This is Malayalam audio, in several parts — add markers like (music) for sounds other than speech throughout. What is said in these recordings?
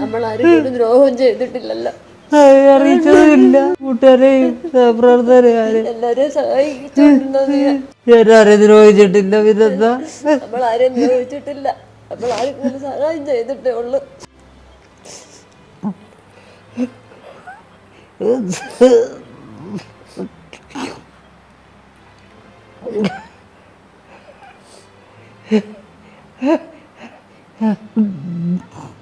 നമ്മൾ ആരും ദ്രോഹം ചെയ്തിട്ടില്ലല്ലോ. അറിയിച്ചതുമില്ല. കൂട്ടുകാരെയും സഹപ്രവർത്തകരെയും എല്ലാരെയും സഹായിച്ചുകൊണ്ടിരുന്നത് ആരെയും ദ്രോഹിച്ചിട്ടില്ല പിന്നെന്താ നമ്മൾ ആരെയും ദ്രോഹിച്ചിട്ടില്ല. നമ്മൾ ആർക്കും സഹായം ചെയ്തിട്ടേ ഉള്ളു. (laughs)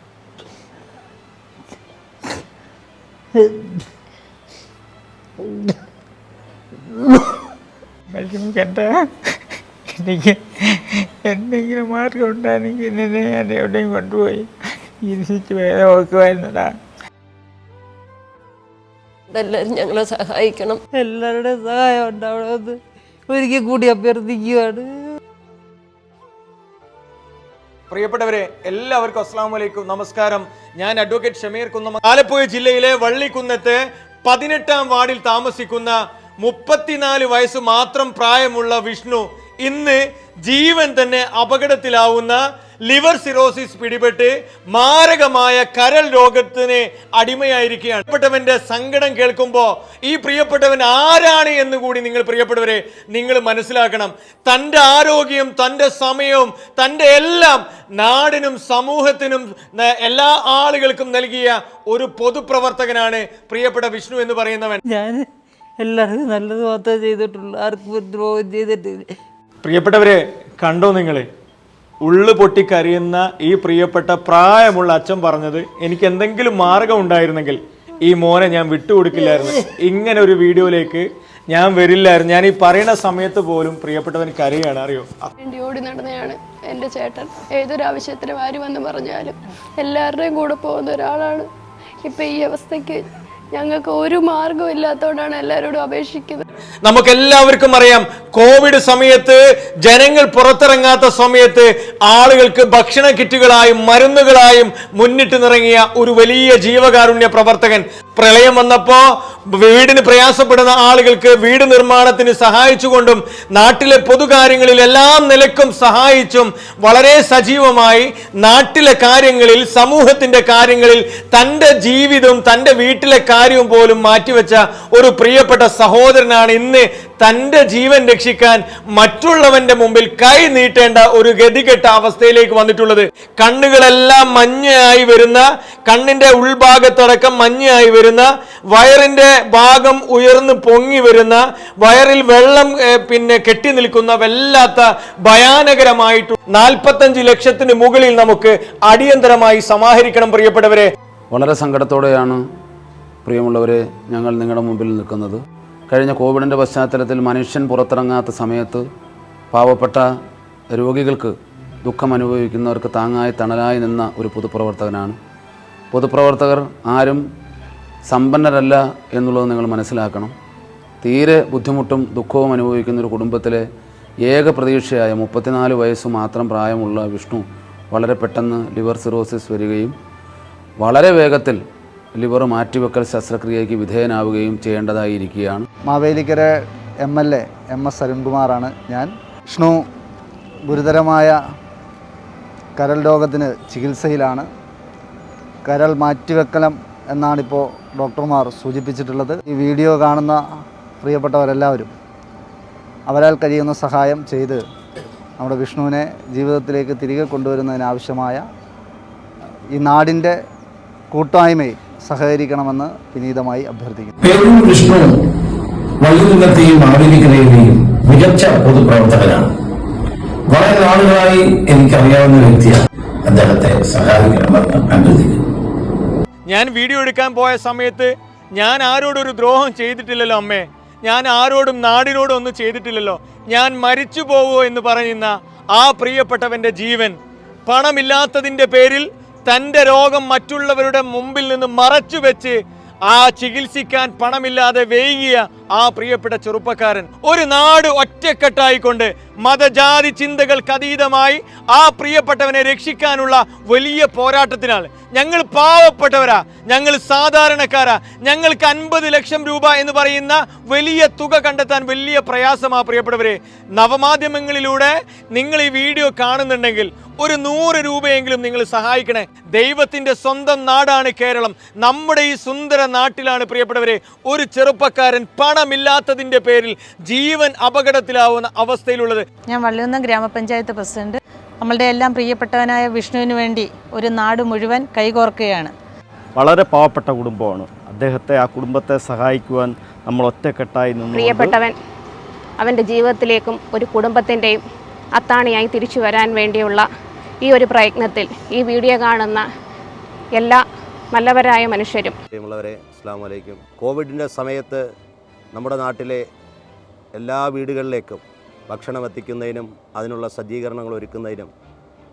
വിഷമിക്കണ്ട എനിക്ക് എന്തെങ്കിലും മാർഗം ഉണ്ടായിരുന്നെങ്കിൽ നിന്നെ ഞാൻ എവിടെയും കൊണ്ടുപോയി. ചികിത്സിച്ച് വേറെ ഓർക്കുമായിരുന്നടാ എല്ലാവരും ഞങ്ങളെ സഹായിക്കണം. എല്ലാവരുടെയും സഹായം ഉണ്ടാവണമെന്ന് ഒരിക്കൽ കൂടി അഭ്യർത്ഥിക്കുകയാണ് പ്രിയപ്പെട്ടവരെ എല്ലാവർക്കും അസ്സാം വലൈക്കും നമസ്കാരം. ഞാൻ അഡ്വക്കേറ്റ് ഷമീർ കുന്നമ ആലപ്പുഴ ജില്ലയിലെ വള്ളിക്കുന്നത്ത് പതിനെട്ടാം വാർഡിൽ താമസിക്കുന്ന മുപ്പത്തിനാല് വയസ്സ് മാത്രം പ്രായമുള്ള വിഷ്ണു ഇന്ന് ജീവൻ തന്നെ അപകടത്തിലാവുന്ന ലിവർ സിറോസിസ് പിടിപെട്ട് മാരകമായ കരൾ രോഗത്തിന് അടിമയായിരിക്കുകയാണ്. പ്രിയപ്പെട്ടവന്റെ സങ്കടം കേൾക്കുമ്പോൾ ഈ പ്രിയപ്പെട്ടവൻ ആരാണ് എന്ന് കൂടി നിങ്ങൾ പ്രിയപ്പെട്ടവരെ നിങ്ങൾ മനസ്സിലാക്കണം. തന്റെ ആരോഗ്യം തന്റെ സമയവും തന്റെ എല്ലാം നാടിനും സമൂഹത്തിനും എല്ലാ ആളുകൾക്കും നൽകിയ ഒരു പൊതുപ്രവർത്തകനാണ് പ്രിയപ്പെട്ട വിഷ്ണു എന്ന് പറയുന്നവൻ. ഞാൻ എല്ലാവർക്കും നല്ലത് മാത്രമേ ചെയ്തിട്ടുള്ളൂ. ആർക്കും ഒരു ദ്രോഹം ചെയ്തിട്ടില്ല. പ്രിയപ്പെട്ടവരെ കണ്ടോ നിങ്ങൾ ഉള്ളു പൊട്ടിക്കരയുന്ന ഈ പ്രിയപ്പെട്ട പ്രായമുള്ള അച്ഛൻ പറഞ്ഞത് എനിക്ക് എന്തെങ്കിലും മാർഗം ഉണ്ടായിരുന്നെങ്കിൽ ഈ മോനെ ഞാൻ വിട്ടുകൊടുക്കില്ലായിരുന്നു. ഇങ്ങനെ ഒരു വീഡിയോയിലേക്ക് ഞാൻ വരില്ലായിരുന്നു. ഞാൻ ഈ പറയുന്ന സമയത്ത് പോലും പ്രിയപ്പെട്ടവൻ കരയാണ്. അറിയോ? ഓടി നടന്നെയാണ് എന്റെ ചേട്ടൻ. ഏതൊരു ആവശ്യത്തിനും ആര് വന്ന് പറഞ്ഞാലും എല്ലാവരുടെയും കൂടെ പോകുന്ന ഒരാളാണ്. ഇപ്പം ഈ അവസ്ഥയ്ക്ക് ഞങ്ങൾക്ക് ഒരു മാർഗം ഇല്ലാത്തതുകൊണ്ടാണ് എല്ലാവരോടും അപേക്ഷിക്കുന്നത്. നമുക്ക് എല്ലാവർക്കും അറിയാം കോവിഡ് സമയത്ത് ജനങ്ങൾ പുറത്തിറങ്ങാത്ത സമയത്ത് ആളുകൾക്ക് ഭക്ഷണ കിറ്റുകളായും മരുന്നുകളായും മുന്നിട്ട് നിറങ്ങിയ ഒരു വലിയ ജീവകാരുണ്യ പ്രവർത്തകൻ. പ്രളയം വന്നപ്പോ വീടിന് പ്രയാസപ്പെടുന്ന ആളുകൾക്ക് വീട് നിർമ്മാണത്തിന് സഹായിച്ചുകൊണ്ടും നാട്ടിലെ പൊതുകാര്യങ്ങളിൽ എല്ലാ നിലക്കും സഹായിച്ചും വളരെ സജീവമായി നാട്ടിലെ കാര്യങ്ങളിൽ സമൂഹത്തിന്റെ കാര്യങ്ങളിൽ തന്റെ ജീവിതവും തന്റെ വീട്ടിലെ കാര്യവും പോലും മാറ്റിവെച്ച ഒരു പ്രിയപ്പെട്ട സഹോദരനാണ് ഇന്ന് തന്റെ ജീവൻ രക്ഷിക്കാൻ മറ്റുള്ളവന്റെ മുമ്പിൽ കൈ നീട്ടേണ്ട ഒരു ഗതികെട്ട അവസ്ഥയിലേക്ക് വന്നിട്ടുള്ളത്. കണ്ണുകളെല്ലാം മഞ്ഞയായി വരുന്ന കണ്ണിന്റെ ഉൾഭാഗത്തടക്കം മഞ്ഞയായി വരുന്ന വയറിന്റെ ഭാഗം ഉയർന്ന് പൊങ്ങി വരുന്ന വയറിൽ വെള്ളം പിന്നെ കെട്ടി നിൽക്കുന്ന വല്ലാത്ത ഭയാനകരമായിട്ട് നാൽപ്പത്തഞ്ച് ലക്ഷത്തിന് മുകളിൽ നമുക്ക് അടിയന്തരമായി സമാഹരിക്കണം പ്രിയപ്പെട്ടവരെ. വളരെ സങ്കടത്തോടെയാണ് പ്രിയമുള്ളവരെ ഞങ്ങൾ നിങ്ങളുടെ മുമ്പിൽ നിൽക്കുന്നത്. കഴിഞ്ഞ കോവിഡിന്റെ പശ്ചാത്തലത്തിൽ മനുഷ്യൻ പുറത്തിറങ്ങാത്ത സമയത്ത് പാവപ്പെട്ട രോഗികൾക്ക് ദുഃഖം അനുഭവിക്കുന്നവർക്ക് താങ്ങായി തണലായി നിന്ന ഒരു പൊതുപ്രവർത്തകനാണ്. പൊതുപ്രവർത്തകർ ആരും സമ്പന്നരല്ല എന്നുള്ളത് നിങ്ങൾ മനസ്സിലാക്കണം. തീരെ ബുദ്ധിമുട്ടും ദുഃഖവും അനുഭവിക്കുന്ന ഒരു കുടുംബത്തിലെ ഏക പ്രതീക്ഷയായ മുപ്പത്തിനാല് വയസ്സ് മാത്രം പ്രായമുള്ള വിഷ്ണു വളരെ പെട്ടെന്ന് ലിവർ സിറോസിസ് വരികയും വളരെ വേഗത്തിൽ ലിവർ മാറ്റിവെക്കൽ ശസ്ത്രക്രിയയ്ക്ക് വിധേയനാവുകയും ചെയ്യേണ്ടതായിരിക്കുകയാണ്. Mavelikara M L A M S അരുൺകുമാറാണ് ഞാൻ. വിഷ്ണു ഗുരുതരമായ കരൾ രോഗത്തിന് ചികിത്സയിലാണ്. കരൾ മാറ്റിവെക്കലം എന്നാണിപ്പോൾ ഡോക്ടർമാർ സൂചിപ്പിച്ചിട്ടുള്ളത്. ഈ വീഡിയോ കാണുന്ന പ്രിയപ്പെട്ടവരെല്ലാവരും അവരാൽ കഴിയുന്ന സഹായം ചെയ്ത് നമ്മുടെ വിഷ്ണുവിനെ ജീവിതത്തിലേക്ക് തിരികെ കൊണ്ടുവരുന്നതിനാവശ്യമായ ഈ നാടിന്റെ കൂട്ടായ്മയിൽ സഹകരിക്കണമെന്ന് വിനീതമായി അഭ്യർത്ഥിക്കുന്നു. പേരൂർ വിഷ്ണു വള്ളികുന്നത്തെയും മാവേലിക്കരയിലെയും മികച്ച പൊതുപ്രവർത്തകനാണ്. വളരെ നാളുകളായി എനിക്കറിയാവുന്ന വ്യക്തിയാണ് അദ്ദേഹത്തെ സഹായിക്കണമെന്ന് അഭ്യർത്ഥിക്കുന്നു. ഞാൻ വീഡിയോ എടുക്കാൻ പോയ സമയത്ത് ഞാൻ ആരോടൊരു ഒരു ദ്രോഹം ചെയ്തിട്ടില്ലല്ലോ അമ്മേ. ഞാൻ ആരോടും നാടിനോടും ഒന്നും ചെയ്തിട്ടില്ലല്ലോ. ഞാൻ മരിച്ചു പോവോ എന്ന് പറയുന്ന ആ പ്രിയപ്പെട്ടവന്റെ ജീവൻ പണമില്ലാത്തതിന്റെ പേരിൽ തന്റെ രോഗം മറ്റുള്ളവരുടെ മുമ്പിൽ നിന്ന് മറച്ചു വെച്ച് ആ ചികിത്സിക്കാൻ പണമില്ലാതെ വൈകിയ ആ പ്രിയപ്പെട്ട ചെറുപ്പക്കാരൻ ഒരു നാട് ഒറ്റക്കെട്ടായിക്കൊണ്ട് മതജാതി ചിന്തകൾക്ക് അതീതമായി ആ പ്രിയപ്പെട്ടവനെ രക്ഷിക്കാനുള്ള വലിയ പോരാട്ടത്തിനാണ്. ഞങ്ങൾ പാവപ്പെട്ടവരാ. ഞങ്ങൾ സാധാരണക്കാരാ. ഞങ്ങൾക്ക് അൻപത് ലക്ഷം രൂപ എന്ന് പറയുന്ന വലിയ തുക കണ്ടെത്താൻ വലിയ പ്രയാസമാ പ്രിയപ്പെട്ടവരെ. നവമാധ്യമങ്ങളിലൂടെ നിങ്ങൾ ഈ വീഡിയോ കാണുന്നുണ്ടെങ്കിൽ ഒരു നൂറ് രൂപയെങ്കിലും നിങ്ങൾ സഹായിക്കണേ. ദൈവത്തിന്റെ സ്വന്തം നാടാണ് കേരളം. നമ്മുടെ ഈ സുന്ദര നാട്ടിലാണ് പ്രിയപ്പെട്ടവരെ ഒരു ചെറുപ്പക്കാരൻ പണമില്ലാത്തതിന്റെ പേരിൽ ജീവൻ അപകടത്തിലാവുന്ന അവസ്ഥയിലുള്ളത്. ഞാൻ വള്ളിയുന്ന ഗ്രാമപഞ്ചായത്ത് പ്രസിഡന്റ്. നമ്മളുടെ എല്ലാം പ്രിയപ്പെട്ടവനായ വിഷ്ണുവിന് വേണ്ടി ഒരു നാട് മുഴുവൻ കൈകോർക്കുകയാണ്. വളരെ പാവപ്പെട്ട കുടുംബമാണ്. അദ്ദേഹത്തെ ആ കുടുംബത്തെ സഹായിക്കുവാൻ നമ്മൾ ഒറ്റക്കെട്ടായി നിന്ന് പ്രിയപ്പെട്ടവൻ അവന്റെ ജീവിതത്തിലേക്കും ഒരു കുടുംബത്തിന്റെയും അത്താണിയായി തിരിച്ചു വരാൻ വേണ്ടിയുള്ള ഈ ഒരു പ്രയത്നത്തിൽ ഈ വീഡിയോ കാണുന്ന എല്ലാ നല്ലവരായ മനുഷ്യരും. പ്രിയമുള്ളവരെ അസ്സാം വലൈക്കും കോവിഡിന്റെ സമയത്ത് നമ്മുടെ നാട്ടിലെ എല്ലാ വീടുകളിലേക്കും ഭക്ഷണം എത്തിക്കുന്നതിനും അതിനുള്ള സജ്ജീകരണങ്ങൾ ഒരുക്കുന്നതിനും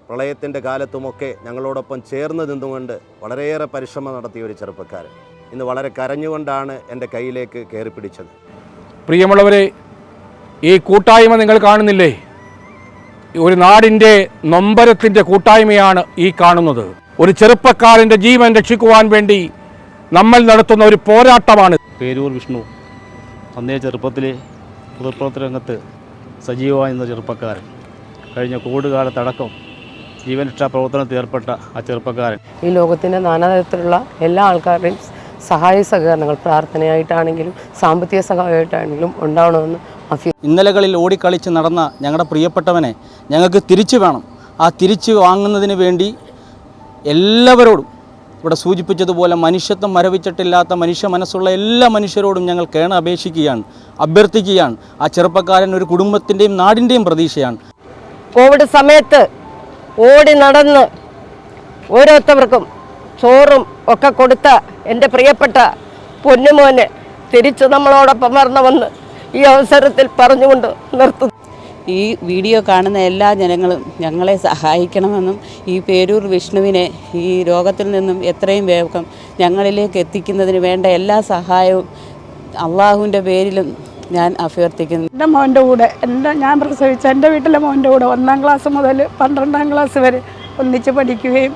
പ്രളയത്തിന്റെ കാലത്തുമൊക്കെ ഞങ്ങളോടൊപ്പം ചേർന്ന് നിന്നുകൊണ്ട് വളരെയേറെ പരിശ്രമം നടത്തിയ ഒരു ചെറുപ്പക്കാരൻ. ഇന്ന് വളരെ കരഞ്ഞുകൊണ്ടാണ് എന്റെ കയ്യിലേക്ക് കയറി പിടിച്ചത്. പ്രിയമുള്ളവരെ ഈ കൂട്ടായ്മ നിങ്ങൾ കാണുന്നില്ലേ? ഒരു നാടിന്റെ നൊമ്പരത്തിന്റെ കൂട്ടായ്മയാണ് ഈ കാണുന്നത്. ഒരു ചെറുപ്പക്കാരന്റെ ജീവൻ രക്ഷിക്കുവാൻ വേണ്ടി നമ്മൾ നടത്തുന്ന ഒരു പോരാട്ടമാണ്. പേരൂർ വിഷ്ണു അന്നേ ചെറുപ്പത്തിലെ പൊതുപ്രവർത്തന രംഗത്ത് സജീവമായി നിന്ന ചെറുപ്പക്കാരൻ. കഴിഞ്ഞ കോവിഡ് കാലത്തടക്കം ജീവൻ രക്ഷാ പ്രവർത്തനത്തിൽ ഏർപ്പെട്ട ആ ചെറുപ്പക്കാരൻ. ഈ ലോകത്തിന്റെ നാനാതരത്തിലുള്ള എല്ലാ ആൾക്കാരുടെയും സഹായ സഹകരണങ്ങൾ പ്രാർത്ഥനയായിട്ടാണെങ്കിലും സാമ്പത്തിക സഹായമായിട്ടാണെങ്കിലും ഉണ്ടാവണമെന്ന് ഇന്നലകളിൽ ഓടിക്കളിച്ച് നടന്ന ഞങ്ങളുടെ പ്രിയപ്പെട്ടവനെ ഞങ്ങൾക്ക് തിരിച്ചു വേണം. ആ തിരിച്ചു വാങ്ങുന്നതിന് വേണ്ടി എല്ലാവരോടും ഇവിടെ സൂചിപ്പിച്ചതുപോലെ മനുഷ്യത്വം മരവിച്ചിട്ടില്ലാത്ത മനുഷ്യ മനസ്സുള്ള എല്ലാ മനുഷ്യരോടും ഞങ്ങൾ കേണ അപേക്ഷിക്കുകയാണ് അഭ്യർത്ഥിക്കുകയാണ്. ആ ചെറുപ്പക്കാരൻ ഒരു കുടുംബത്തിന്റെയും നാടിന്റെയും പ്രതീക്ഷയാണ്. കോവിഡ് സമയത്ത് ഓടി നടന്ന് ഓരോരുത്തർക്കും ചോറും ഒക്കെ കൊടുത്ത എന്റെ പ്രിയപ്പെട്ട പൊന്നുമോന് തിരിച്ച് നമ്മളോടൊപ്പം വരണമെന്ന് ഈ അവസരത്തിൽ പറഞ്ഞുകൊണ്ട് നിർത്തുന്നു. ഈ വീഡിയോ കാണുന്ന എല്ലാ ജനങ്ങളും ഞങ്ങളെ സഹായിക്കണമെന്നും ഈ പേരൂർ വിഷ്ണുവിനെ ഈ രോഗത്തിൽ നിന്നും എത്രയും വേഗം ഞങ്ങളിലേക്ക് എത്തിക്കുന്നതിന് വേണ്ട എല്ലാ സഹായവും അള്ളാഹുവിന്റെ പേരിലും ഞാൻ അഭ്യർത്ഥിക്കുന്നു. എന്റെ മോന്റെ കൂടെ എന്റെ ഞാൻ പ്രസവിച്ച എന്റെ വീട്ടിലെ മോന്റെ കൂടെ ഒന്നാം ക്ലാസ് മുതൽ പന്ത്രണ്ടാം ക്ലാസ് വരെ ഒന്നിച്ച് പഠിക്കുകയും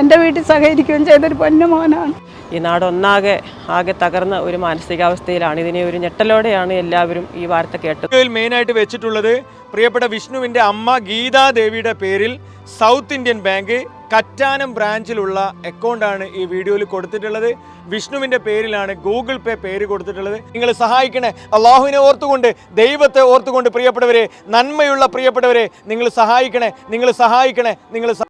എന്റെ വീട്ടിൽ സഹകരിക്കുകയും ചെയ്തൊരു പൊന്നു മോനാണ്. ഈ നാടൊന്നാകെ ആകെ തകർന്ന ഒരു മാനസികാവസ്ഥയിലാണ്. ഇതിനെ ഒരു ഞെട്ടലോടെയാണ് എല്ലാവരും ഈ വാർത്ത കേട്ടത്. മെയിനായിട്ട് വെച്ചിട്ടുള്ളത് പ്രിയപ്പെട്ട വിഷ്ണുവിന്റെ അമ്മ ഗീതാദേവിയുടെ പേരിൽ സൗത്ത് ഇന്ത്യൻ ബാങ്ക് കറ്റാനം ബ്രാഞ്ചിലുള്ള അക്കൗണ്ടാണ് ഈ വീഡിയോയിൽ കൊടുത്തിട്ടുള്ളത്. വിഷ്ണുവിന്റെ പേരിലാണ് ഗൂഗിൾ പേ പേര് കൊടുത്തിട്ടുള്ളത്. നിങ്ങൾ സഹായിക്കണേ. അള്ളാഹുവിനെ ഓർത്തുകൊണ്ട് ദൈവത്തെ ഓർത്തുകൊണ്ട് പ്രിയപ്പെട്ടവരെ നന്മയുള്ള പ്രിയപ്പെട്ടവരെ നിങ്ങൾ സഹായിക്കണേ. നിങ്ങൾ സഹായിക്കണേ. നിങ്ങൾ